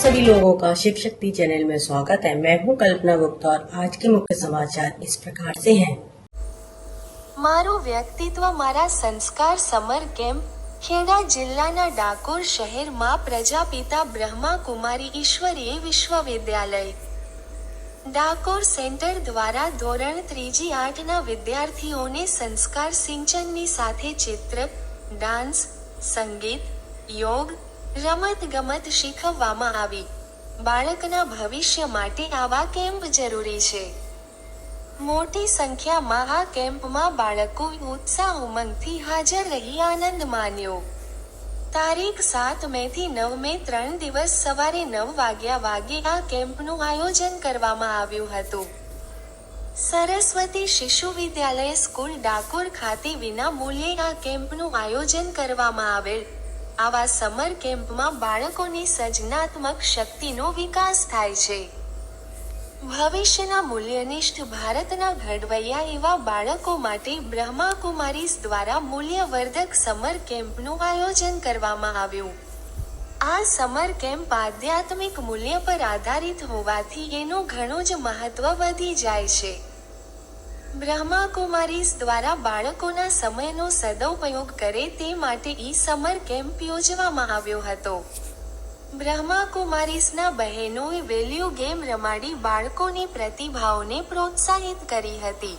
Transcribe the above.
सभी लोगों का शिव शक्ति चैनल में स्वागत है मैं हूं कल्पना गुप्ता और आज के मुख्य समाचार इस प्रकार से हैं મારું વ્યક્તિત્વ મારા સંસ્કાર સમર કેમ્પ ખેડા જિલ્લાના ડાકોર શહેરમાં પ્રજાપિતા બ્રહ્મા કુમારી ઈશ્વરીય વિશ્વવિદ્યાલય ડાકોર સેન્ટર દ્વારા ધોરણ ત્રીજી આઠના વિદ્યાર્થીઓને સંસ્કાર સિંચનની સાથે ચિત્ર ડાન્સ સંગીત યોગ રમત ગમત શીખવવામાં આવી. બાળકના ભવિષ્ય માટે આવા કેમ્પ જરૂરી છે. મોટી સંખ્યામાં આ કેમ્પમાં બાળકો ઉત્સાહ ઉમંગથી હાજર રહી આનંદ માન્યો. તારીખ સાત મે થી નવ મે ત્રણ દિવસ સવારે નવ વાગ્યા વાગે આ કેમ્પનું આયોજન કરવામાં આવ્યું હતું. સરસ્વતી શિશુ વિદ્યાલય સ્કૂલ ડાકોર ખાતે વિના મૂલ્યે આ કેમ્પનું આયોજન કરવામાં આવેલ. આવા સમર કેમ્પમાં બાળકોની સર્જનાત્મક શક્તિનો વિકાસ થાય છે. ભવિષ્યના મૂલ્યનિષ્ઠ ભારતના ઘડવૈયા એવા બાળકો માટે બ્રહ્માકુમારીસ દ્વારા મૂલ્યવર્ધક સમર કેમ્પનું આયોજન કરવામાં આવ્યું. આ સમર કેમ્પ આધ્યાત્મિક મૂલ્ય પર આધારિત હોવાથી એનું ઘણું જ મહત્વ વધી જાય છે. બ્રહ્માકુમારીસ દ્વારા બાળકોના સમયનો સદુપયોગ કરે તે માટે ઈ સમર કેમ્પ યોજવામાં આવ્યો હતો. બ્રહ્માકુમારીસના બહેનોએ વેલ્યુ ગેમ રમાડી બાળકોની પ્રતિભાઓને પ્રોત્સાહિત કરી હતી.